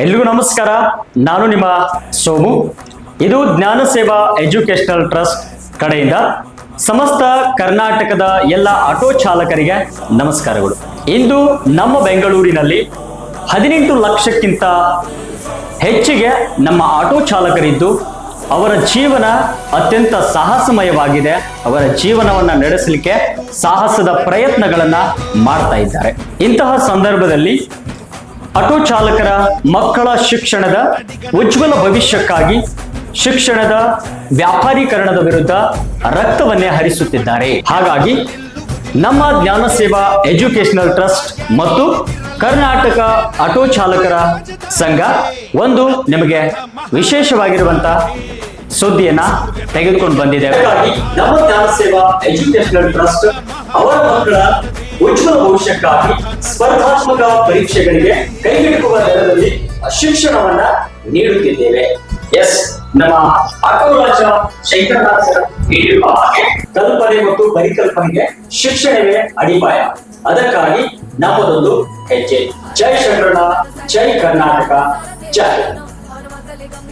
ಎಲ್ರಿಗೂ ನಮಸ್ಕಾರ. ನಾನು ನಿಮ್ಮ ಸೋಮು. ಇದು ಜ್ಞಾನ ಸೇವಾ ಎಜುಕೇಶನಲ್ ಟ್ರಸ್ಟ್ ಕಡೆಯಿಂದ ಸಮಸ್ತ ಕರ್ನಾಟಕದ ಎಲ್ಲ ಆಟೋ ಚಾಲಕರಿಗೆ ನಮಸ್ಕಾರಗಳು. ಇಂದು ನಮ್ಮ ಬೆಂಗಳೂರಿನಲ್ಲಿ ಹದಿನೆಂಟು ಲಕ್ಷಕ್ಕಿಂತ ಹೆಚ್ಚಿಗೆ ನಮ್ಮ ಆಟೋ ಚಾಲಕರಿದ್ದು, ಅವರ ಜೀವನ ಅತ್ಯಂತ ಸಾಹಸಮಯವಾಗಿದೆ. ಅವರ ಜೀವನವನ್ನ ನಡೆಸಲಿಕ್ಕೆ ಸಾಹಸದ ಪ್ರಯತ್ನಗಳನ್ನ ಮಾಡ್ತಾ ಇದ್ದಾರೆ. ಇಂತಹ ಸಂದರ್ಭದಲ್ಲಿ ಆಟೋ ಚಾಲಕರ ಮಕ್ಕಳ ಶಿಕ್ಷಣದ ಉಜ್ವಲ ಭವಿಷ್ಯಕ್ಕಾಗಿ ಶಿಕ್ಷಣದ ವ್ಯಾಪಾರೀಕರಣದ ವಿರುದ್ಧ ರಕ್ತವನ್ನೇ ಹರಿಸುತ್ತಿದ್ದಾರೆ. ಹಾಗಾಗಿ ನಮ್ಮ ಜ್ಞಾನ ಸೇವಾ ಎಜುಕೇಶನಲ್ ಟ್ರಸ್ಟ್ ಮತ್ತು ಕರ್ನಾಟಕ ಆಟೋ ಚಾಲಕರ ಸಂಘ ಒಂದು ನಿಮಗೆ ವಿಶೇಷವಾಗಿರುವಂತ ಸುದ್ದಿಯನ್ನ ತೆಗೆದುಕೊಂಡು ಬಂದಿದೆ. ನಮ್ಮ ಜ್ಞಾನ ಸೇವಾ ಎಜುಕೇಶನಲ್ ಟ್ರಸ್ಟ್ ಅವರ ಮಕ್ಕಳ ಉಜ್ವಲ ಭವಿಷ್ಯಕ್ಕಾಗಿ ಸ್ಪರ್ಧಾತ್ಮಕ ಪರೀಕ್ಷೆಗಳಿಗೆ ಕೈಗೆಟುಕುವ ದರದಲ್ಲಿ ಶಿಕ್ಷಣವನ್ನ ನೀಡುತ್ತಿದ್ದೇವೆ. ಎಸ್, ನಮ್ಮ ಅಕೌರಾಜ ಶಂಕರದಾಸ ನೀಡಿರುವ ಹಾಗೆ ಕಲ್ಪನೆ ಮತ್ತು ಪರಿಕಲ್ಪನೆಗೆ ಶಿಕ್ಷಣವೇ ಅಡಿಪಾಯ. ಅದಕ್ಕಾಗಿ ನಮ್ಮದೊಂದು ಹೆಜ್ಜೆ. ಜೈ ಶಂಕರಣ ಜೈ ಕರ್ನಾಟಕ, ಜೈ